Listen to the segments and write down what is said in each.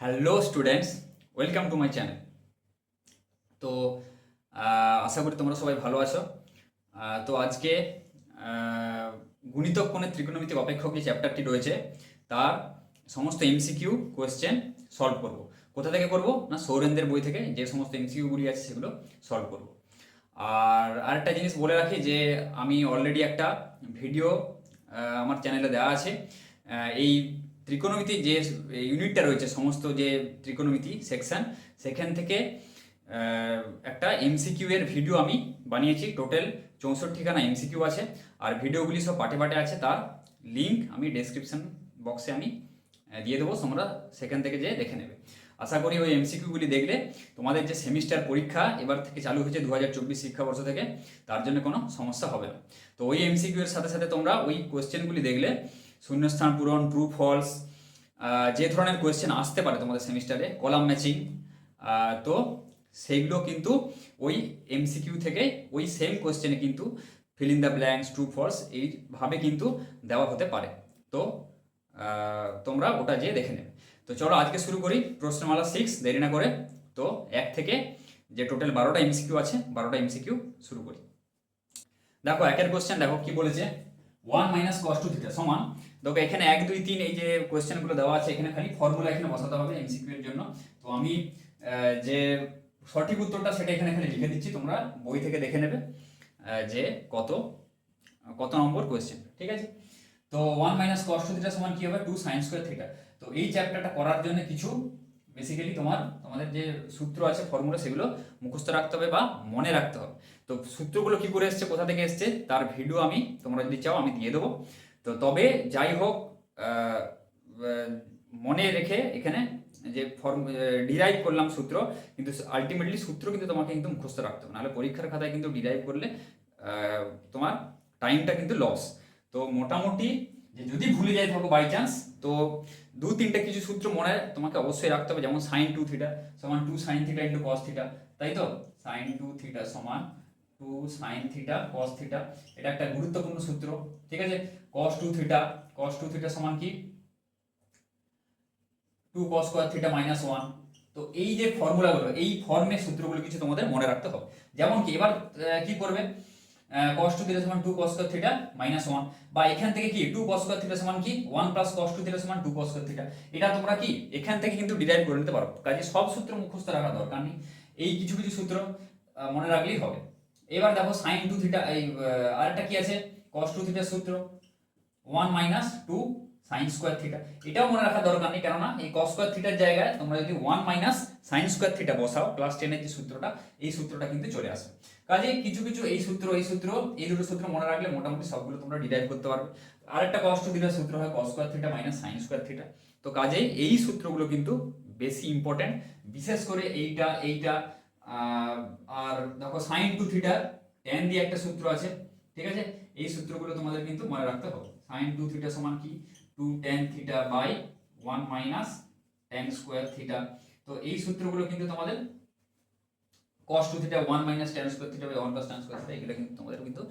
Hello students welcome to my channel তো আশা করি তোমরা সবাই ভালো আছো। তো আজকে গুণিতক কোণের ত্রিকোণমিতিক অপেক্ষক যে চ্যাপ্টারটি রয়েছে। তার সমস্ত এমসিকিউ কোয়েশ্চেন সলভ করব। কোথা থেকে করব? না, সৌরেন্দ্রের বই থেকে যে সমস্ত এমসিকিউগুলি আছে সেগুলো সলভ করব। আর আরেকটা জিনিস বলে রাখি যে, আমি অলরেডি একটা ভিডিও আমার চ্যানেলে দেওয়া আছে। এই ত্রিকোণমিতি যে ইউনিটটা রয়েছে, সমস্ত যে ত্রিকোণমিতি সেকশন সেখান থেকে একটা এমসিকিউ এর ভিডিও আমি বানিয়েছি। টোটাল চৌষট্টিখানা এমসিকিউ আছে। আর ভিডিওগুলি সব পাটে পাটে আছে। তার লিঙ্ক আমি ডেসক্রিপশন বক্সে আমি দিয়ে দেবো। তোমরা সেখান থেকে যে দেখে নেবে। আশা করি ওই এমসিকিউগুলি দেখলে তোমাদের যে সেমিস্টার পরীক্ষা এবার থেকে চালু হয়েছে দু হাজার চব্বিশ শিক্ষাবর্ষ থেকে, তার জন্য কোনো সমস্যা হবে না। তো ওই এমসিকিউ এর সাথে সাথে তোমরা ওই কোয়েশ্চেনগুলি দেখলে শূন্যস্থান পূরণ ট্রু ফলস যে ধরনের কোয়েশ্চেন আসতে পারে তোমাদের সেমিস্টারে কলাম ম্যাচিং তো সেইগুলো কিন্তু ওই এমসিকিউ থেকে ওই সেম কোয়েশ্চেনে কিন্তু fill in the blanks true false এইভাবে কিন্তু দেওয়া হতে পারে। তো তোমরা ওটা যেয়ে দেখে নেবে। তো চলো আজকে শুরু করি প্রশ্নমালা সিক্স দেরি না করে। তো এক থেকে যে টোটাল বারোটা এমসিকিউ আছে, বারোটা এমসিকিউ শুরু করি। দেখো, একের কোশ্চেন দেখো কি বলেছে? One minus cos two theta সমান দেখো, এখানে এক, দুই, তিন এই যে কোয়েশ্চেনগুলো দেওয়া আছে, এখানে খালি ফর্মুলা এখানে বসাতে হবে এমসিকিউ এর জন্য। তো আমি যে সঠিক উত্তরটা সেটা এখানে খালি লিখে দিচ্ছি, তোমরা বই থেকে দেখে নেবে যে কত কত নম্বর কোয়েশ্চেন ঠিক আছে? তো one minus cos two theta সমান কি হবে? টু সাইন স্কোয়ার থিটা তো এই চ্যাপ্টারটা করার জন্য কিছু বেসিক্যালি তোমার, তোমাদের যে সূত্র আছে ফর্মুলা সেগুলো মুখস্থ রাখতে হবে বা মনে রাখতে হবে। তো সূত্রগুলো কি করে এসছে, কোথা থেকে এসছে, তার ভিডিও আমি, তোমরা যদি চাও, আমি দিয়ে দেবো। তো তবে যাই হোক মনে রেখে এখানে যে ফর্ম ডিরাইভ করলাম সূত্র, কিন্তু আলটিমেটলি সূত্র কিন্তু তোমাকে কিন্তু মুখস্থ রাখতে হবে। নাহলে পরীক্ষার খাতায় কিন্তু ডিরাইভ করলে তোমার টাইমটা কিন্তু লস তো মোটামুটি যে যদি ভুলে যাই থাকো বাই চান্স তো দু তিনটে কিছু সূত্র মনে তোমাকে অবশ্যই রাখতে হবে, যেমন সাইন টু থিটা সমান two sine theta into cos theta তাই তো? সাইন টু থিটা সমান two sine theta cos theta এটা একটা গুরুত্বপূর্ণ সূত্র, ঠিক আছে? Cos two theta cos two theta সমান কি? Two cos square theta minus one তো এই যে ফর্মুলাগুলো এই ফর্মের সূত্রগুলো কিছু তোমাদের মনে রাখতে হবে। যেমন কি, এবার কি করবে? কস টু থিটা সমান two cos square theta minus one বা এখান থেকে কি টু কস স্কোয়ার থিটা সমান কি? One plus cos two theta সমান টু কস স্কোয়ার থিটা এটা তোমরা কি, এখান থেকে কিন্তু ডিরাইভ করে নিতে পারো। কাজে সব সূত্র মুখস্থ রাখা দরকার নেই। এই কিছু কিছু সূত্র মনে রাখলেই হবে। এবার দেখো সাইন টু থিটা এই আরেকটা কি আছে? কস টু থিটার সূত্র। One minus two sine square theta এটাও মনে রাখা দরকার নেই, কেননা এই কস স্কোয়ার থিটার জায়গায় তোমরা যদি one minus sine square theta বসাও ক্লাস টেনের যে সূত্রটা, এই সূত্রটা কিন্তু চলে আসবে কাজে কিছু কিছু এই সূত্র এই সূত্র, এই দুটো সূত্র মনে রাখলে মোটামুটি সবগুলো তোমরা ডিরাইভ করতে পারবে। আরেকটা কস টু থিটার সূত্র হয় cos square theta minus sine square theta তো কাজেই এই সূত্রগুলো কিন্তু বেশি ইম্পর্টেন্ট বিশেষ করে এইটা এইটা আর দেখো সাইন টু থিটা টেন দিয়ে একটা সূত্র আছে, ঠিক আছে? এই সূত্রগুলো তোমাদের কিন্তু মনে রাখতে হবে। সাইন টু থিটা সমান কি? Two tan theta by one minus tan square theta তো এই সূত্রগুলো কিন্তু তোমাদের cos two theta one minus tan square theta by one plus tan square theta এগুলো কিন্তু তোমাদের কিন্তু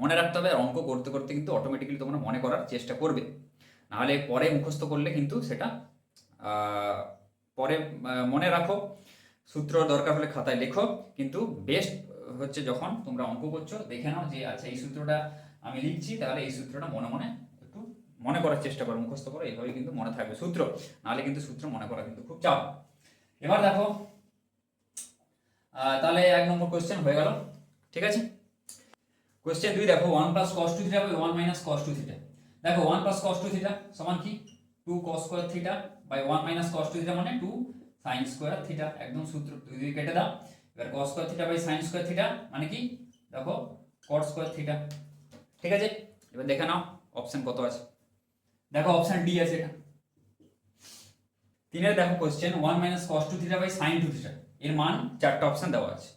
মনে রাখতে হবে, আর অঙ্ক করতে করতে কিন্তু অটোমেটিক্যালি তোমরা মনে করার চেষ্টা করবে। নাহলে পরে মুখস্থ করলে কিন্তু সেটা পরে মনে রাখো। সূত্র দরকার হলে খাতায় লেখো, কিন্তু বেস্ট হচ্ছে যখন তোমরা অঙ্ক করছ, দেখে নাও যে আচ্ছা এই সূত্রটা আমি লিখছি, তাহলে এই সূত্রটা মনে মনে একটু মনে করার চেষ্টা করো, মুখস্থ করো এইভাবে কিন্তু মনে থাকবে সূত্র। নাহলে কিন্তু সূত্র মনে করা কিন্তু খুব চাপ। এবার দেখো তাহলে এক নম্বর কোয়েশ্চেন হয়ে গেল, ঠিক আছে? কোয়েশ্চেন দুই, দেখো one plus cos two theta by one minus cos two theta দেখো one plus cos two theta সমান কি? Two cos square theta by one minus cos two theta মানে টু সাইন স্কোয়ার থিটা একদম সূত্র দুই দুই কেটে দাও। এবার cos square theta by sine square theta মানে কি? দেখো কট স্কোয়ার থিটা ঠিক আছে? এবার দেখে নাও অপশন কত আছে। দেখো অপশন ডি আছে এটা। তিনের দেখো question one minus cos two theta by sine two theta এর মান চারটা অপশন দেওয়া আছে।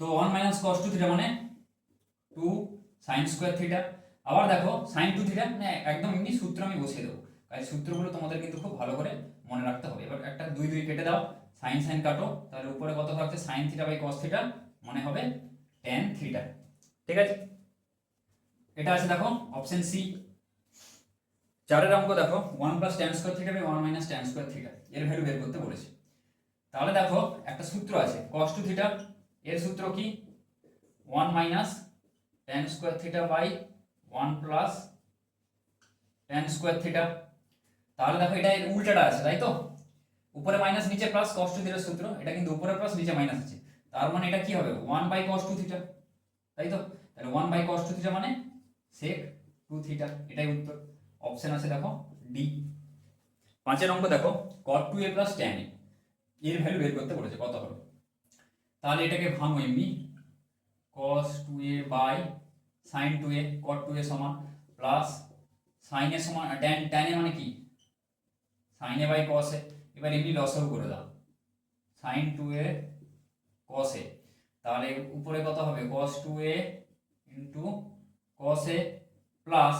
তো one minus cos two theta মানে টু সাইন স্কোয়ার থিটা আবার দেখো সাইন টু থিটা মানে একদম এমনি সূত্র আমি বসিয়ে দেবো। কাজে সূত্রগুলো তোমাদের কিন্তু খুব ভালো করে মনে রাখতে হবে। এবার একটা দুই দুই কেটে দাও। সাইন সাইন কাটো। তাহলে উপরে কত থাকছে? Sine theta by cos theta মনে হবে টেন থিটা ঠিক আছে? এটা আছে দেখো অপশন সি চারের অঙ্ক দেখো one plus tan square theta by one minus tan square theta এর ভ্যালু বের করতে বলেছে। তাহলে দেখো, একটা সূত্র আছে কস টু থিটা এর সূত্র কি? One minus tan square theta by one plus tan square theta তাহলে দেখো এটা এর উল্টাটা আছে, তাই তো? উপরে মাইনাস নিচে প্লাস কস টু থিটার সূত্র, এটা কিন্তু উপরে প্লাস নিচে মাইনাস আছে। তার মানে এটা কি হবে? One by cos two theta তাই তো? তাহলে one by cos two theta মানে সেক টু থিটা এটাই উত্তর। অপশন আছে দেখো ডি পাঁচের অঙ্ক দেখো cot two A plus tan A এর ভ্যালু বের করতে বলেছে, কত হবে? তাহলে এটাকে ভাঙো এমনি। Two A by sine two A cot two A সমান প্লাস সাইন এ সমান ট্যান ট্যান এ মানে কি? সাইন বাই কস এবার এমনি লসও করে দাও। সাইন টু এ কস তাহলে উপরে কত হবে? Cos two A into cos plus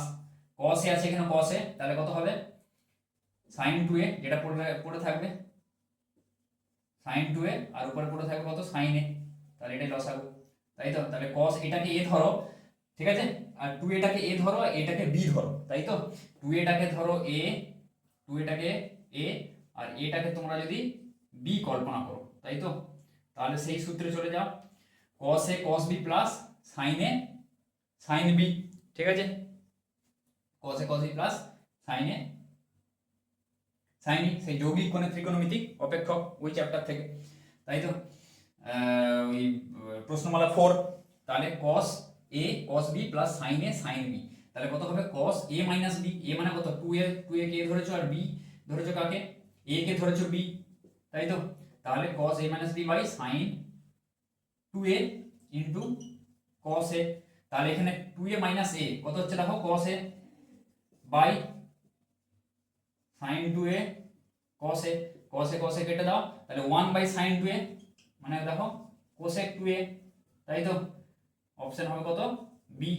cos আছে এখানে কস তাহলে কত হবে? সাইন টু এ যেটা পড়ে পড়ে থাকবে। সাইন টু এ আর উপরে পড়ে থাকবে কত? সাইন এ তাহলে এটাই লসাগু তাই তো? তাহলে কস এটাকে এ ধরো, ঠিক আছে? আর টু এটাকে এ ধরো এটাকে বি ধরো, তাই তো? টু এটাকে ধরো এ টু এটাকে এ আর এটাকে তোমরা যদি বি কল্পনা করো, তাই তো? তাহলে সেই সূত্রে চলে যাও। Cos A cos B plus sine A sine B ঠিক আছে? Cos A cos B plus sine A sine সেই যৌগিক কোণে ত্রিকোণমিতিক অপেক্ষক ওই চ্যাপ্টার থেকে, তাই তো? ওই প্রশ্নমালা ফোর তাহলে cos A cos B plus sine A sine B তাহলে কত হবে? কস এ মাইনাস বি এ মানে কত? টু এ টু এ কে ধরেছো? আর বি ধরেছো কাকে? এ কে ধরেছো বি তাই তো? তাহলে cos A minus B by sine two A into cos A তাহলে এখানে টু এ মাইনাস এ কত হচ্ছে দেখো? Cos A by sine two A cos A cos A cos A cos A. তাহলে one by sine two A মানে দেখো two এ তাই তো? অপশন হবে কত? বি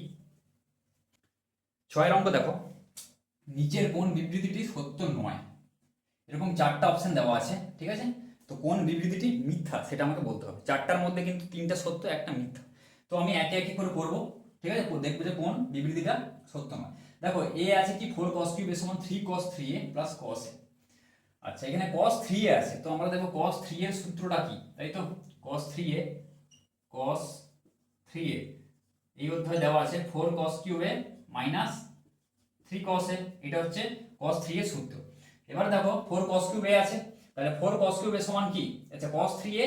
ছয়ের অঙ্ক দেখো। নিচের কোন বিবৃতিটি সত্য নয়। এরকম চারটা অপশন দেওয়া আছে, ঠিক আছে? তো কোন বিবৃতিটি মিথ্যা সেটা আমাকে বলতে হবে। চারটার মধ্যে কিন্তু তিনটা সত্য, একটা মিথ্যা। তো আমি একে একে করে করব, ঠিক আছে? দেখব যে কোন বিবৃতিটা সত্য নয়। দেখো এ আছে কি? ফোর কস এর সমান three cos three A plus cos A আচ্ছা এখানে কস থ্রি এ আছে। তো আমরা দেখো কস থ্রি এর সূত্রটা কি? তাই তো? কস থ্রি এ কস থ্রি এ এই অধ্যায় দেওয়া আছে 4 cos A minus three cos A এটা হচ্ছে কস থ্রি এর সূত্র। এবার দেখো 4 cos কিউবে আছে, তাহলে 4 cos কিউবে সমান কি? আচ্ছা কস থ্রি এ,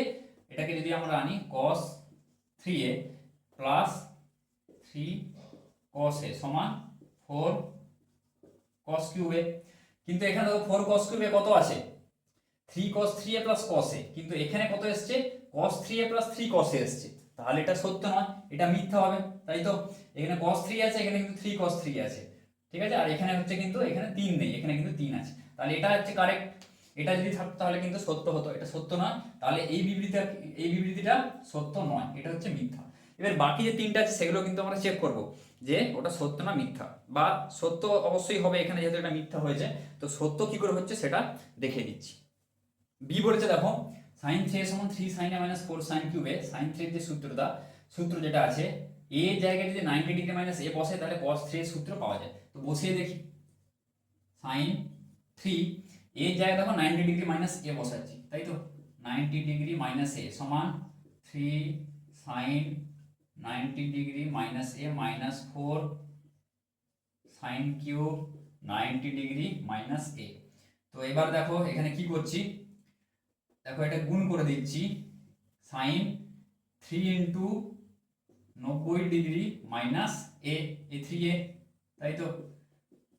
এটাকে যদি আমরা আনি cos three A plus 3 cos A সমান 4 cos কিউবে কিন্তু এখানে দেখো ফোর কস কিউবে কত আছে? Three cos three A plus cos A. কিন্তু এখানে কত এসছে? Cos three A plus three cos A এসছে। তাহলে এটা সত্য নয়, এটা মিথ্যা হবে, তাই তো? এখানে কস থ্রি আছে, এখানে কিন্তু থ্রি কস থ্রি আছে। ঠিক আছে? আর এখানে হচ্ছে কিন্তু, এখানে তিন নেই, এখানে কিন্তু তিন আছে। তাহলে এটা হচ্ছে কারেক্ট এটা যদি থাকতো তাহলে কিন্তু সত্য হতো। এটা সত্য নয়। তাহলে এই বিবৃতিটা এই বিবৃতিটা সত্য নয়। এটা হচ্ছে মিথ্যা। এবার বাকি যে তিনটা আছে, সেগুলো কিন্তু আমরা চেক করব যে ওটা সত্য না মিথ্যা। বা সত্য অবশ্যই হবে এখানে যেহেতু এটা মিথ্যা হয়েছে। তো সত্য কি করে হচ্ছে সেটা দেখে দিচ্ছি বি বলেছে, দেখো সাইন থ্রি সমান three sine A minus four sine কিউবে sine থ্রির যে সূত্রটা, সূত্র যেটা আছে এ জায়গায় যদি নাইনটি ডিগ্রি মাইনাস এ বসে, তাহলে কস থ্রি সূত্র পাওয়া যায়। তো বসিয়ে দেখি। সাইন থ্রি এর জায়গায় দেখো নাইনটি ডিগ্রি মাইনাস এ বসাচ্ছি, তাই তো? নাইনটি ডিগ্রি মাইনাস এ সমান three sine ninety degree minus A minus four sine cube ninety degree minus A তো এবার দেখো, এখানে কি করছি? দেখো, এটা গুণ করে দিচ্ছি। সাইন থ্রি ইন্টু নব্বই degree minus A A three A তাই তো?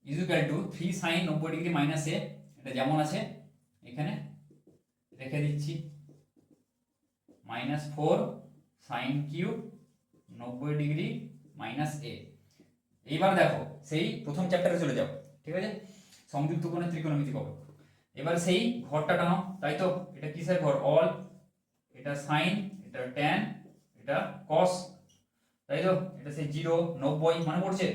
ইজুক্যাল টু থ্রি সাইন নব্বই ডিগ্রি মাইনাস এ এটা যেমন আছে, এখানে রেখে দিচ্ছি। মাইনাস ফোর সাইন কিউব নব্বই ডিগ্রি মাইনাস এ এইবার দেখো, সেই প্রথম চ্যাপ্টারে চলে যাও, ঠিক আছে? সংযুক্ত কোণের ত্রিকোণমিতিক অপেক্ষক এবার সেই ঘরটা টানো, তাই তো? এটা কিসের ঘর? অল এটা সাইন এটা ট্যান এটা কস তাই তো? এটা সেই জিরো, নব্বই, মনে পড়ছে?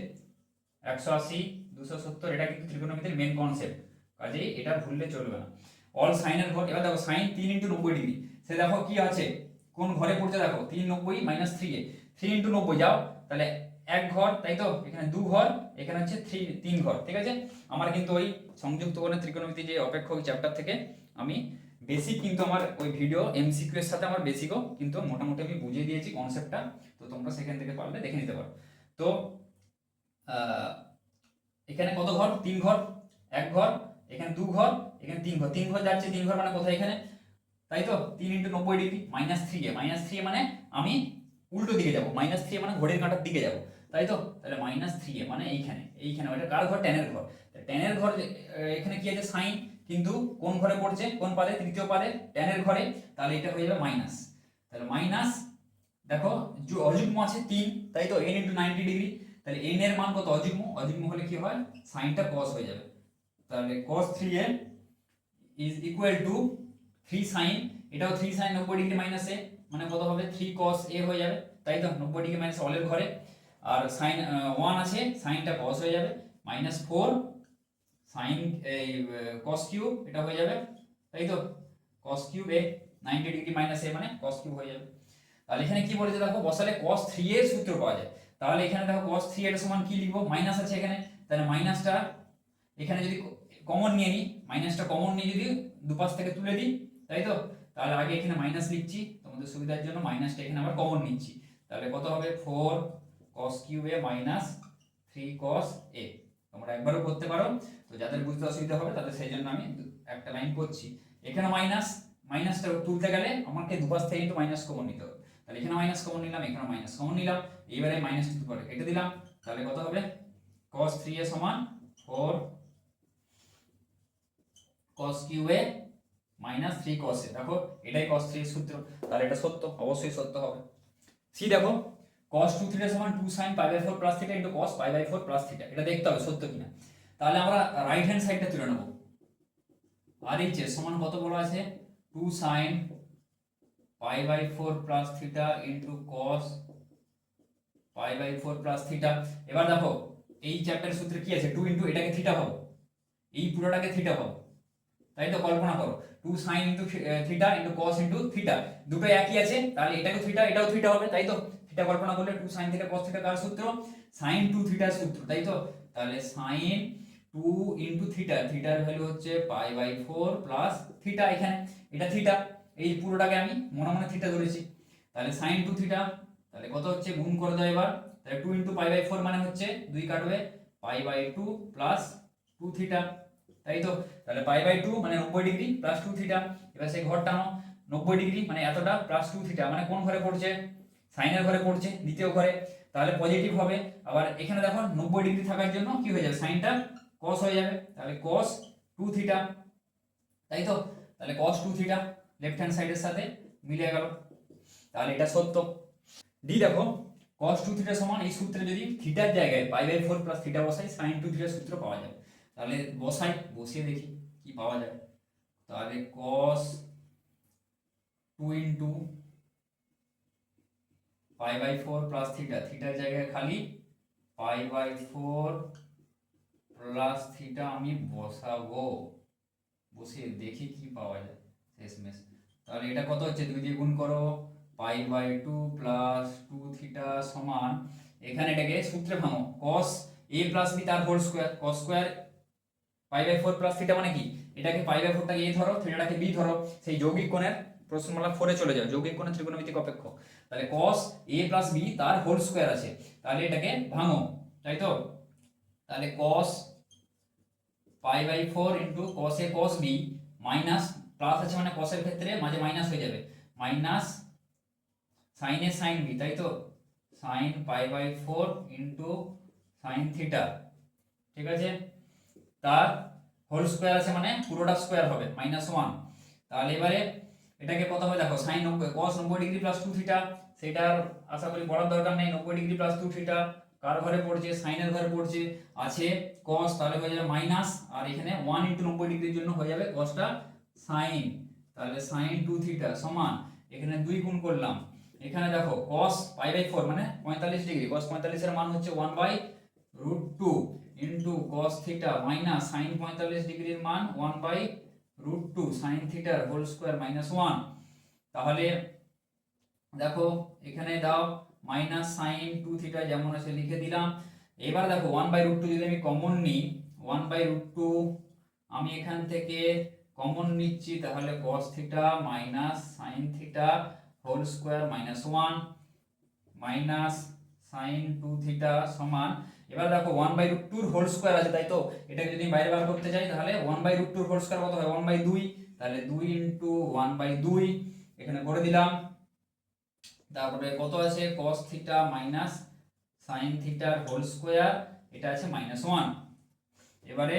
একশো আশি, দুশো সত্তর, এটা কিন্তু ত্রিকোণমিতির মেন কনসেপ্ট কাজেই এটা ভুললে চলবে না। অল সাইনের ঘর এবার দেখো সাইন তিন ইন্টু নব্বই ডিগ্রি সে দেখো কি আছে? কোন ঘরে পড়ছে দেখো? তিন নব্বই minus three A. Three into নব্বই, যাও। তাহলে এক ঘর, তাই তো? এখানে দু ঘর, এখানে হচ্ছে থ্রি তিন ঘর, ঠিক আছে? আমার কিন্তু ওই সংযুক্ত কোণের ত্রিকোণমিতি যে অপেক্ষক চ্যাপ্টার থেকে আমি বেসিক কিন্তু আমার ওই ভিডিও এমসিকিউ এর সাথে আমার বেসিকও কিন্তু মোটামুটি আমি বুঝিয়ে দিয়েছি কনসেপ্টটা তো তোমরা সেখান থেকে পারলে দেখে নিতে পারো। তো এখানে কত ঘর? তিন ঘর, এক ঘর, এখানে দু ঘর, এখানে তিন ঘর। তিন ঘর যাচ্ছে, তিন ঘর মানে কোথায় এখানে? তাই তো? তিন ইন্টু নব্বই degree minus three A. Minus three মানে আমি উল্টো দিকে যাব। মাইনাস থ্রি মানে ঘড়ির কাঁটার দিকে যাব। তাই তো? তাহলে মাইনাস থ্রি এ মানে এইখানে। এইখানে ওটা কার ঘর? টেনের ঘর। টেনের ঘর এখানে কি আছে? সাইন। কিন্তু কোন ঘরে পড়ছে? কোন পাদে তৃতীয় পাদে টেনের ঘরে? তাহলে এটা হয়ে যাবে মাইনাস তাহলে মাইনাস দেখো অযুগ্ম আছে তিন, তাই তো এন ইন্টু নাইনটি ডিগ্রি তাহলে এন এর মান কত? অযুগ্ম। অযুগ্ম হলে কি হয়? সাইনটা কস হয়ে যাবে। তাহলে cos 3a is equal to 3 sin এটাও 3 sin 90 ডিগ্রি মাইনাস এ মানে কত হবে? 3 cos a হয়ে যাবে। তাই তো? 90 ডিগ্রি মাইনাস অলের ঘরে। আর sin 1 আছে সাইনটা cos হয়ে যাবে। মাইনাস 4 sin এই cos কিউব এটা হয়ে যাবে, তাই তো? cos cube a 90 degree minus a মানে cos কিউব হয়ে যাবে। তাহলে এখানে কি বলেছে দেখো, বসালে cos 3 এর সূত্র পাওয়া যায়। তাহলে এখানে দেখো cos 3 এর সমান কি লিখব? মাইনাস আছে এখানে। তাহলে মাইনাসটা এখানে যদি কমন নিয়ে নিই মাইনাসটা কমন নিয়ে যদি দুপাশ থেকে তুলে দিই, তাই তো? তাহলে আগে এখানে মাইনাস লিখছি, তোমাদের সুবিধার জন্য মাইনাসটা এখানে আবার কমন নিচ্ছি। তাহলে কত হবে? Four cos cube A minus three cos A তোমরা একবারও করতে পারো। তো যাদের বুঝতে অসুবিধা হবে, তাদের সেই জন্য আমি একটা লাইন করছি। এখানে মাইনাস মাইনাসটা তুলতে গেলে আমাকে দুপাশ থেকে কিন্তু মাইনাস কমন নিতে হবে। তাহলে এখানে মাইনাস কমন নিলাম, এখানে মাইনাস কমন নিলাম। এইবারে মাইনাস টু পরে কেটে দিলাম। তাহলে কত হবে? cos 3a সমান 4 cos cube A minus three A দেখো, এটাই 3 এর সূত্র। তাহলে এটা সত্য, অবশ্যই সত্য হবে। সি দেখো cos 2 থিটা সমান 2 sin pi by 4 plus theta into cos pi by 4 plus theta এটা দেখতে হবে সত্য কিনা। তাহলে আমরা রাইট হ্যান্ড সাইডটা তুলে নেব। আর এইচ এর সমান কত বলা আছে? 2 sin pi by 4 plus theta into cos pi by 4 plus theta এবার দেখো, এই চ্যাপ্টারের সূত্রে কি আছে? 2 ইনটু এটাকে থিটা পাবো এই পুরোটাকে থিটা পাবো তাই তো কল্পনা করো 2 sin into theta into cos into theta দুটো একই আছে, তাহলে এটাকে থিটা এটাও থিটা হবে, তাই তো? থিটা কল্পনা করলে 2 sin থিটা cos থিটা কার সূত্র? sin 2 থিটার সূত্র, তাই তো? তাহলে sin 2 ইনটু থিটা থিটার ভ্যালু হচ্ছে পাই বাই 4 প্লাস থিটা এখানে, এটা থিটা এই পুরোটাকে আমি মনে মনে থিটা ধরেছি। তাহলে sin 2 থিটা তাহলে কত হচ্ছে? গুণ করে দাও এবার। তাহলে 2 ইনটু পাই বাই 4 মানে হচ্ছে 2 কাটবে পাই বাই 2 প্লাস 2 থিটা তাই তো? তাহলে পাই বাই 2 মানে 90 ডিগ্রি প্লাস 2 থিটা এবার সেই ঘরটা টানো 90 ডিগ্রি মানে এতটা প্লাস 2 থিটা মানে কোন ঘরে পড়ছে? সাইনের ঘরে পড়ছে, দ্বিতীয় ঘরে। তাহলে পজিটিভ হবে। আবার এখানে দেখো 90 ডিগ্রি থাকার জন্য কি হয়ে যাবে? সাইনটা কস হয়ে যাবে। তাহলে কস টু থিটা তাই তো? তাহলে cos two theta left hand সাইডের সাথে মিলে গেল। তাহলে এটা সত্য। ডি দেখো কস টু থিটা সমান এই সূত্রে যদি থিটার জায়গায় পাই বাই 4 প্লাস থিটা বসাই সাইন টু থিটার সূত্র পাওয়া যাবে। তাহলে বসাই, বসিয়ে দেখি কি পাওয়া যায় তাহলে cos 2 into pi by 4 plus theta, থিটার জায়গায় খালি পাই বাই 4 প্লাস থিটা আমি বসাবো। বসিয়ে দেখি কি পাওয়া যায় শেষমেশ। তাহলে এটা কত হচ্ছে? দুই দিয়ে গুণ করো, pi by two plus two theta সমান, এখানে এটাকে সূত্রে ভাঙো। কস এ প্লাস বি তার whole square cos square pi by four plus theta মানে কি? এটাকে পাই বাই ফোরটাকে এ ধরো, থিটাটাকে বি ধরো। সেই যৌগিক কোণের প্রশ্নমালা ফোরে চলে যাও। যৌগিক কোণের ত্রিকোণমিতিক অপেক্ষক তাহলে কস এ প্লাস বি তার হোল স্কোয়ার আছে। তাহলে এটাকে ভাঙো, তাই তো? তাহলে cos pi by four into cos A cos B minus plus আছে মানে কসের ক্ষেত্রে মাঝে মাইনাস হয়ে যাবে। Minus sine A sine B তাই তো? Sine pi by four into sine theta ঠিক আছে? তার হোল স্কোয়ার আছে মানে পুরোটা স্কোয়ার হবে মাইনাস ওয়ান তাহলে এবারে এটাকে হবে দেখো সাইন নব্বই কস নব্বই ডিগ্রি প্লাস টু থিটা সেটার আশা করি পড়ার দরকার নেই, নব্বই ডিগ্রি প্লাস টু থিটা কার ঘরে পড়ছে সাইনের ঘরে পড়ছে, আছে কস তাহলে হয়ে যাবে মাইনাস আর এখানে ওয়ান ইন্টু নব্বই ডিগ্রির জন্য হয়ে যাবে কসটা সাইন তাহলে সাইন টু থিটা সমান, এখানে দুই গুণ করলাম, এখানে দেখো কস পাই বাই ফোর মানে পঁয়তাল্লিশ ডিগ্রি cos পঁয়তাল্লিশের মান হচ্ছে one by root two into cos theta minus sine পঁয়তাল্লিশ ডিগ্রির মান one by root two sine থিটার হোল স্কোয়ার মাইনাস ওয়ান তাহলে দেখো, এখানে দাও মাইনাস সাইন টু থিটা যেমন আছে লিখে দিলাম। এবার দেখো ওয়ান বাই রুট টু যদি আমি কমন নিই ওয়ান বাই রুট টু আমি এখান থেকে কমন নিচ্ছি, তাহলে cos theta minus sine theta whole square minus one minus sine two theta সমান। এবার দেখো ওয়ান বাই রুট টুর হোল স্কোয়ার আছে, তাই তো? এটাকে যদি বাইরে বার করতে চাই, তাহলে ওয়ান বাই রুট টুর হোল স্কোয়ার কত হয়? ওয়ান বাই দুই। তাহলে দুই ইন্টু ওয়ান বাই দুই। এখানে করে দিলাম। তারপরে কত আছে? cos থিটা মাইনাস সাইন থিটার হোল স্কোয়ার এটা আছে মাইনাস ওয়ান এবারে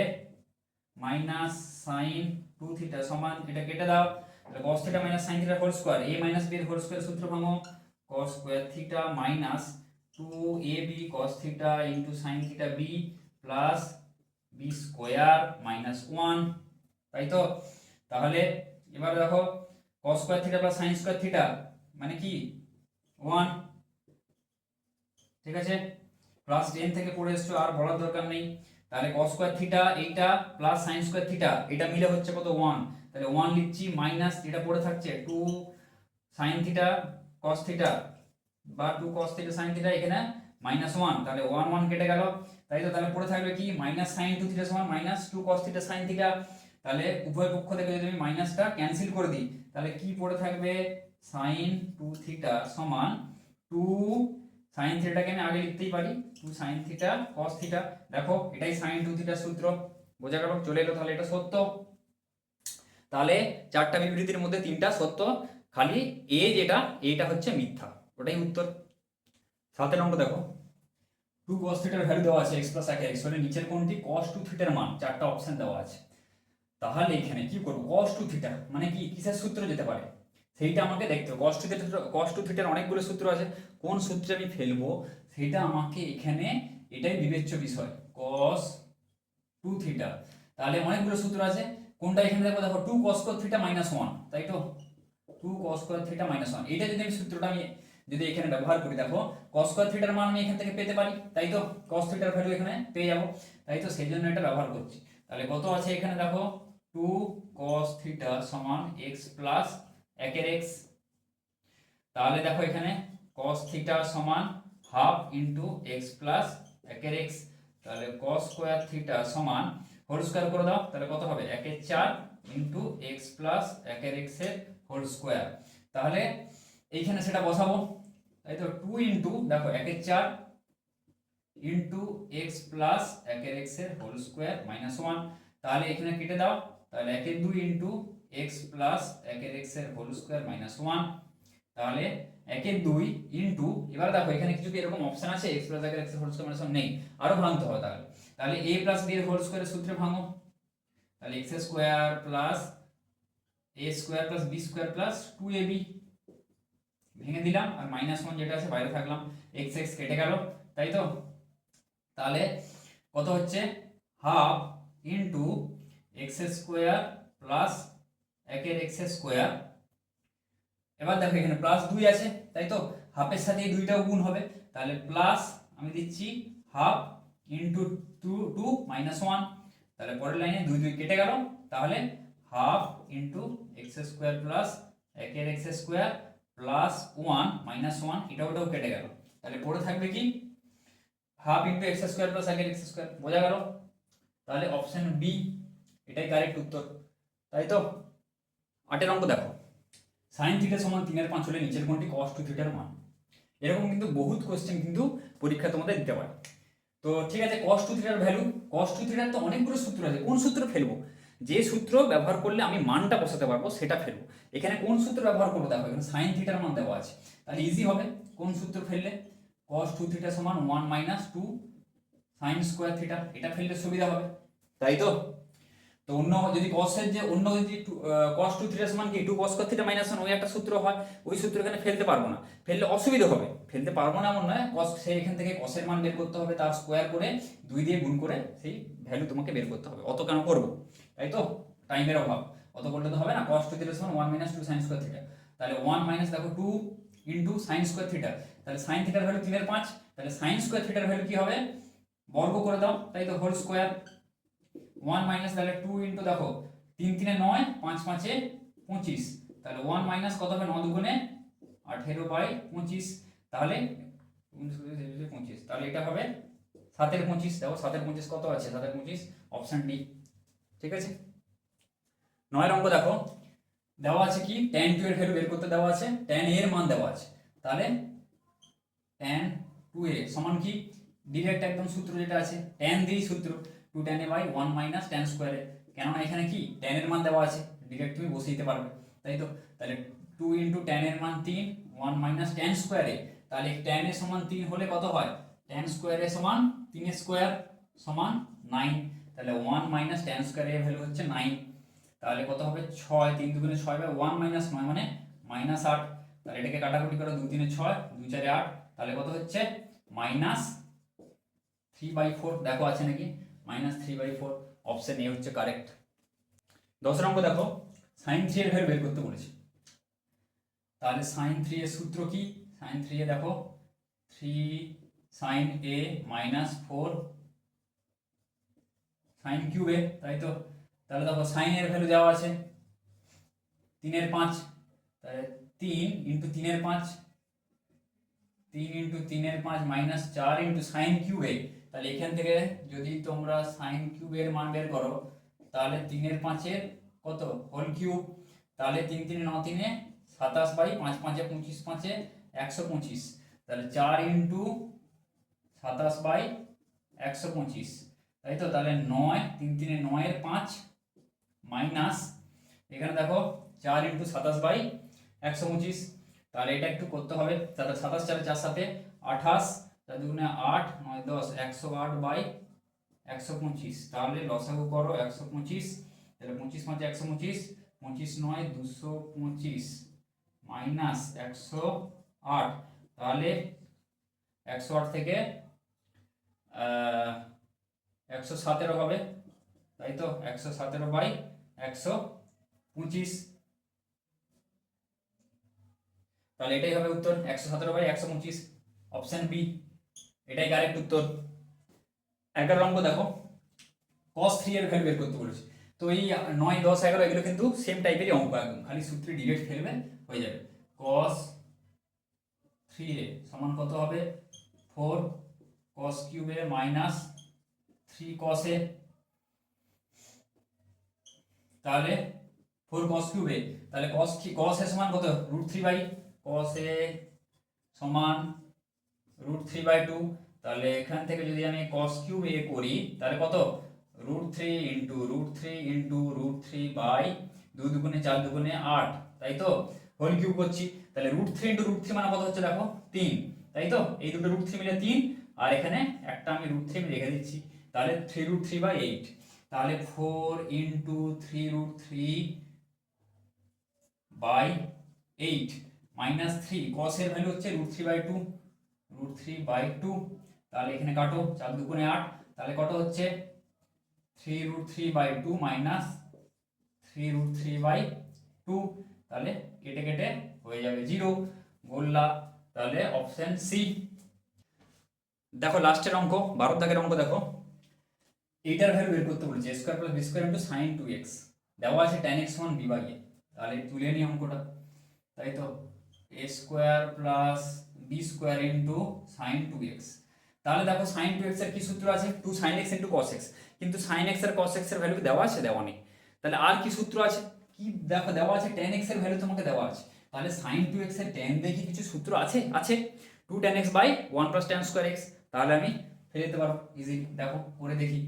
মাইনাস সাইন টু থিটা সমান, এটা কেটে দাও। cos থিটা মাইনাস সাইন থিটার whole square a minus b এর হোল স্কোয়ার সূত্র ভাঙো। cos square theta minus two A B cos theta into sine theta B plus B square minus one তাই তো? তাহলে এবার দেখো, cos square theta plus sine square theta মানে কি? ওয়ান ঠিক আছে? ক্লাস টেন থেকে পড়ে এসছো, আর বলার দরকার নেই। তাহলে cos স্কোয়ার থিটা এইটা প্লাস সাইন স্কোয়ার থিটা এটা মিলে হচ্ছে কত? ওয়ান তাহলে ওয়ান লিখছি মাইনাস যেটা পড়ে থাকছে two sine theta cos theta বা two cos theta sine theta এখানে মাইনাস ওয়ান তাহলে ওয়ান ওয়ান কেটে গেল। তাই তো তাহলে পড়ে থাকবে কি? মাইনাস সাইন টু থিটা সমান minus two cos theta sine theta তাহলে উভয় পক্ষ থেকে যদি আমি মাইনাসটা ক্যান্সেল করে দিই, তাহলে কি পড়ে থাকবে? সাইন টু থিটা সমান টু সাইন থিটাকে আমি আগে লিখতেই পারি। Two sine theta cos theta দেখো, এটাই সাইন টু থিটার সূত্র। বোঝা গেল, চলে এলো, তাহলে এটা সত্য। তাহলে চারটা বিবৃতির মধ্যে তিনটা সত্য। খালি এ যেটা এটা হচ্ছে মিথ্যা। ওটাই উত্তর। সাথে নম্বর দেখো। টু cos থিটার ভ্যালু দেওয়া আছে, x প্লাস এক এক্স হলে নিচের কোনটি cos টু থিটার মান। চারটা অপশন দেওয়া আছে। তাহলে এখানে কি করব? cos টু থিটা মানে কি? কিসের সূত্র যেতে পারে? সেইটা আমাকে দেখতে হবে। cos two theta cos two থিটার অনেকগুলো সূত্র আছে। কোন সূত্রে আমি ফেলব? সেটা আমাকে এখানে, এটাই বিবেচ্য বিষয়। কস টু থিটা তাহলে অনেকগুলো সূত্র আছে। কোনটা এখানে দেখো দেখো two cos square theta minus one তাই তো? Two cos square theta minus one এটা যদি আমি সূত্রটা আমি যদি এখানে ব্যবহার করি, দেখো, cos স্কোয়ার থিটার মান আমি এখান থেকে পেতে পারি, তাই তো? কস থিটার ভ্যালু এখানে পেয়ে যাব। তাই তো? সেই জন্য এটা ব্যবহার করছি। তাহলে কত আছে এখানে দেখো? টু কস থিটা সমান এক্স প্লাস একের x তাহলে দেখো এখানে cos থিটা সমান হাফ ইন্টু এক্স প্লাস একের এক্স। তাহলে cos স্কোয়ার থিটা সমান হোল স্কোয়ার করে দাও, তাহলে কত হবে? একের চার ইন্টু এক্স প্লাস একের এক্সের হোল স্কোয়ার তাহলে এইখানে সেটা বসাবো। তাই তো? টু ইন্টু দেখো একের চার ইন্টু এক্স প্লাস একের এক্সের হোল স্কোয়ার মাইনাস ওয়ান তাহলে এখানে কেটে দাও। তাহলে একের দুই ইন্টু এক্স প্লাস একের এক্সের হোল স্কোয়ার মাইনাস ওয়ান তাহলে একের দুই ইন্টু এবার দেখো এখানে কিছু কি এরকম অপশন আছে? এক্স প্লাস একের এক্স হোল স্কোয়ার মাইনাস নেই। আরও ভাঙতে হবে তাহলে। তাহলে এ প্লাস বি এর হোল স্কোয়ারের সূত্রে ভাঙো। তাহলে x square plus A square plus B square plus two A B ভেঙে দিলাম, আর মাইনাস ওয়ান যেটা আছে, বাইরে থাকলাম। এক্স এক্স কেটে গেল, তাই তো? তাহলে কত হচ্ছে? Half into x square plus একের এক্স স্কোয়ার। এবার দেখো এখানে প্লাস দুই আছে, তাই তো? হাফের সাথে এই দুইটাও গুণ হবে। তাহলে প্লাস আমি দিচ্ছি half into two two minus one তাহলে পরের লাইনে দুই দুই কেটে গেল। তাহলে half into x square plus একের x square plus one minus one এটা ওটাও কেটে গেল। তাহলে পড়ে থাকবে কি? Half into x square plus একের এক্স স্কোয়ার বোঝা গেল? তাহলে অপশন বি এটাই কারেক্ট উত্তর। তাই তো? আটের অঙ্ক দেখো। সাইন থিটা সমান তিনের পাঁচ হলে নিচের কোনটি কস টু থিটার মান। এরকম কিন্তু বহুত কোশ্চেন কিন্তু পরীক্ষা তোমাদের দিতে পারে। তো ঠিক আছে কস টু থিটার ভ্যালু কস টু থিটার তো অনেকগুলো সূত্র আছে। কোন সূত্র ফেলব? যে সূত্র ব্যবহার করলে আমি মানটা বসাতে পারব সেটা ফেলব। এখানে কোন সূত্র ব্যবহার করব? দেখো এখানে সাইন থিটার মান দেওয়া আছে। তাহলে ইজি হবে। কোন সূত্র ফেললে? কস টু থিটা সমান one minus two sine square theta এটা ফেললে সুবিধা হবে। তাই তো? তো অন্য যদি কসের যে, অন্য যদি কস টু থিটা সমান কি? Two cos theta minus one ওই একটা সূত্র হয়, ওই সূত্র এখানে ফেলতে পারব না। ফেললে অসুবিধা হবে। ফেলতে পারব না এমন নয় কস সেই এখান থেকে কসের মান বের করতে হবে, তার স্কোয়ার করে দুই দিয়ে গুণ করে সেই ভ্যালু তোমাকে বের করতে হবে। অত কেন করব? তাই তো? টাইমের অভাব। অত করলে তো হবে না? কস টু থিটা সমান one minus two sine square theta তাহলে ওয়ান মাইনাস দেখো two into sine square theta তাহলে সাইন থিটার ভ্যালু তিনের পাঁচ। তাহলে সাইন স্কোয়ার থিটার ভ্যালু কি হবে? বর্গ করে দাও। তাই তো হোল স্কোয়ার ওয়ান মাইনাস তাহলে টু ইন্টু দেখো, তিন তিনে নয়, পাঁচ পাঁচে পঁচিশ। তাহলে ওয়ান মাইনাস কত হবে? ন দুগুণে আঠেরো বাই পঁচিশ। তাহলে পঁচিশ। তাহলে এটা হবে সাতের পঁচিশ। দেখো সাতের পঁচিশ কত আছে? সাতের পঁচিশ অপশন ডি ঠিক আছে? নয়ের অঙ্ক দেখো। দেওয়া আছে কি? ট্যান টু এর ভ্যালু বের করতে দেওয়া আছে। ট্যান এর মান দেওয়া আছে। তাহলে ট্যান টু এ সমান কি? ডিরেক্ট একদম সূত্র যেটা আছে ট্যান দিয়েই সূত্র। Two tan A by one minus tan স্কোয়ারে কেননা এখানে কি? ট্যান এর মান দেওয়া আছে। ডিরেক্ট তুমি বসে দিতে পারবে। তাই তো? তাহলে টু ইন্টু ট্যান এর মান তিন ওয়ান মাইনাস ট্যান স্কোয়ারে তাহলে ট্যান এর সমান তিন হলে কত হয়? ট্যান স্কোয়ারে সমান তিন স্কোয়ার সমান নাইন তাহলে ওয়ান মাইনাস ট্যান স্কোয়ারের ভ্যালু হচ্ছে নাইন তাহলে কত হবে? ছয়। তিন দুগুণে ছয় বাই ওয়ান মাইনাস নয় মানে মাইনাস আট। তাহলে এটাকে কাটাকুটি করো দুই তিনে ছয়, দুই চারে আট। তাহলে কত হচ্ছে? মাইনাস থ্রি বাই ফোর দেখো আছে নাকি? Minus three by four option A হচ্ছে কারেক্ট দশের অঙ্ক দেখো সাইন থ্রি এর ভ্যালু বের করতে বলেছে। তাহলে সাইন থ্রি এর সূত্র কি? সাইন থ্রি এ দেখো three sine A minus four sine cube A তাই তো? তাহলে দেখো সাইন এর ভ্যালু দেওয়া আছে, তিনের পাঁচ। তাহলে তিন ইন্টু তিনের পাঁচ, তিন ইন্টু তিনের পাঁচ মাইনাস চার ইন্টু সাইন কিউবে তাহলে এখান থেকে যদি তোমরা সাইন কিউবের মান বের করো, তাহলে তিনের পাঁচের কত? হোল কিউব তাহলে তিন তিনে ন তিনে সাতাশ বাই পাঁচ পাঁচে পঁচিশ পাঁচে একশো পঁচিশ। তাহলে চার ইন্টু সাতাশ বাই একশো পঁচিশ। তাই তো? তাহলে নয়, তিন তিনে নয়ের পাঁচ মাইনাস এখানে দেখো চার ইন্টু সাতাশ বাই একশো পঁচিশ। তাহলে এটা একটু করতে হবে। তাহলে সাতাশ চার চার সাথে আঠাশ চার দুগুণে আট, নয় দশ, একশো আট বাই একশো পঁচিশ। তাহলে লসাগু করো একশো পঁচিশ, তাহলে পঁচিশ পাঁচে একশো পঁচিশ পঁচিশ নয় দুশো পঁচিশ, মাইনাস একশো আট। তাহলে একশো আট থেকে একশো সতেরো হবে, তাই তো? একশো সতেরো বাই একশো পঁচিশ। তাহলে এটাই হবে উত্তর, একশো সতেরো বাই একশো পঁচিশ, অপশন বি। এটাই কারেক্ট উত্তর। এগারো অঙ্ক দেখো। কস থ্রি এর ভ্যালু বের করতে বলেছে। তো এই নয়, দশ, এগারো, এগুলো কিন্তু সেম টাইপেরই অঙ্ক, একদম। খালি সূত্রে ডিরেক্ট ফেলবে, হয়ে যাবে। কস থ্রি এ সমান কত হবে? ফোর কস কিউবে মাইনাস থ্রি কসে তাহলে ফোর কস কিউবে তাহলে কস কস এর সমান কত? Root three by cos A সমান রুট থ্রি বাই টু তাহলে এখান থেকে যদি আমি কস কিউব এ করি তাহলে কত root three into root three into root three by দুই দুগুণে চার দুগুণে আট তাই তো হোল কিউব করছি তাহলে root three into root three মানে কত হচ্ছে দেখো তিন তাই তো এই দুটো রুট থ্রি মিলে তিন আর এখানে একটা আমি রুট থ্রি রেখে দিচ্ছি তাহলে three root three by eight তাহলে four into three root three by eight minus three কসের value হচ্ছে root three by two root three by two তাহলে এখানে কাটো, চার দুগুণে আট, তাহলে কত হচ্ছে? Three root three by two minus three root three by two তাহলে কেটে কেটে হয়ে যাবে জিরো বললা তাহলে অপশন সি দেখো লাস্টের অঙ্ক, বারো দাগের অঙ্ক দেখো। এইটার ভ্যালু বের করতে বলেছে square plus B square into sine two x দেওয়া আছে tan x one B by তাহলে তুলে নিই অঙ্কটা। তাই তো A square plus B square into sine two x তাহলে দেখো সাইন টু এক্সের কি সূত্র আছে? Two sine x into cos x কিন্তু সাইন এক্স আর কস এক্সের ভ্যালু দেওয়া আছে? দেওয়া নেই। তাহলে আর কি সূত্র আছে? কি দেখো, দেওয়া আছে? টেন এক্সের ভ্যালু তোমাকে দেওয়া আছে। তাহলে সাইন টু এক্সের টেন দেখি কিছু সূত্র আছে? আছে। Two tan x by one plus tan square x তাহলে আমি ফেলে দিতে পারো। ইজি দেখো, করে দেখি।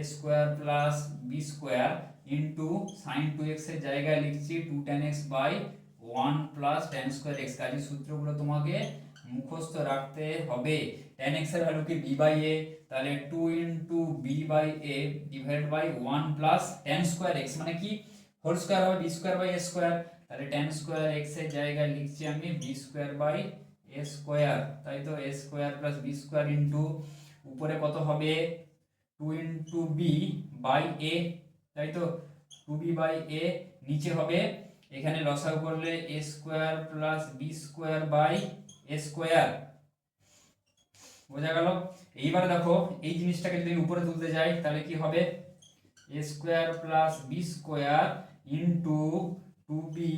A square plus B square into sine two এক্সের জায়গায় লিখছি two tan x by one plus tan square x কাজে সূত্রগুলো তোমাকে মুখস্থ রাখতে হবে। টেন এক্সের ভ্যালু কি? বি বাই এ তাহলে two into B by A divide by one plus tan square x মানে কি? হোল স্কোয়ার হবে B square by A square তাহলে টেন স্কোয়ার এক্সের জায়গায় লিখছি আমি B square by A square তাই তো A square plus B square into উপরে কত হবে? Two into B by A তাই তো টু বি বাই এ নিচে হবে। এখানে লসাগু করলে A square plus B square by square বোঝা গেল? এইবার দেখো, এই জিনিসটাকে যদি উপরে তুলতে যাই, তাহলে কি হবে? A square plus B square into two B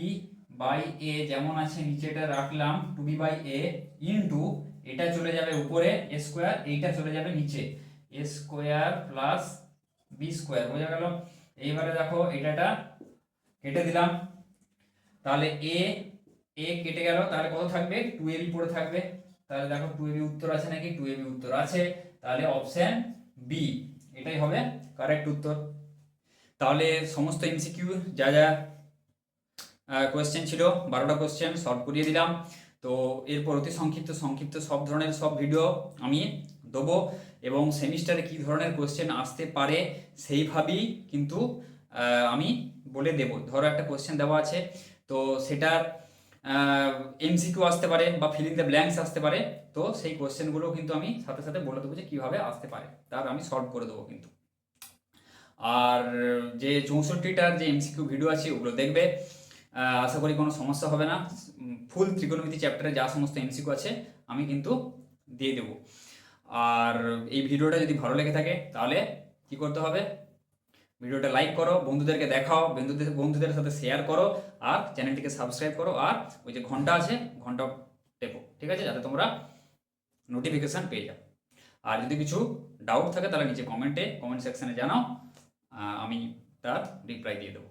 by A যেমন আছে, নিচেটা রাখলাম two B by A into এটা চলে যাবে উপরে এ স্কোয়ার এইটা চলে যাবে নিচে। A square plus B square বোঝা গেল? এইবারে দেখো, এটাটা কেটে দিলাম। তাহলে এ এ কেটে গেল, তাহলে কত থাকবে? টু এবি পড়ে থাকবে। তাহলে দেখো টু এবি উত্তর আছে নাকি? টু এবি উত্তর আছে। তাহলে অপশন বি এটাই হবে কারেক্ট উত্তর। তাহলে সমস্ত এমসিকিউ যা যা কোয়েশ্চেন ছিল, বারোটা কোয়েশ্চেন সলভ করিয়ে দিলাম। তো এরপর অতি সংক্ষিপ্ত সংক্ষিপ্ত সব ধরনের সব ভিডিও আমি দেবো এবং সেমিস্টারে কী ধরনের কোয়েশ্চেন আসতে পারে সেইভাবেই কিন্তু আমি বলে দেব। ধরো একটা কোয়েশ্চেন দেওয়া আছে, তো সেটার এমসিকিউ আসতে পারে বা ফিলিং দ্য ব্ল্যাঙ্কস আসতে পারে, তো সেই কোয়েশ্চেনগুলো কিন্তু আমি সাথে সাথে বলে দেবো যে কীভাবে আসতে পারে। তার আমি সলভ করে দেবো কিন্তু। আর যে চৌষট্টিটার যে এমসিকিউ ভিডিও আছে, ওগুলো দেখবে। আশা করি কোনো সমস্যা হবে না। ফুল ত্রিকোণমিতি চ্যাপ্টারে যা সমস্ত এমসিকিউ আছে, আমি কিন্তু দিয়ে দেব। আর এই ভিডিওটা যদি ভালো লেগে থাকে, তাহলে কি করতে হবে? ভিডিওটা লাইক করো, বন্ধুদেরকে দেখাও, বন্ধুদের বন্ধুদের সাথে শেয়ার করো। আর চ্যানেলটিকে সাবস্ক্রাইব করো আর ওই যে ঘণ্টা আছে, ঘণ্টা টেপো, ঠিক আছে? যাতে তোমরা নোটিফিকেশান পেয়ে যাও। আর যদি কিছু ডাউট থাকে তাহলে নিচে কমেন্টে কমেন্ট সেকশানে জানাও। আমি তার রিপ্লাই দিয়ে দেবো।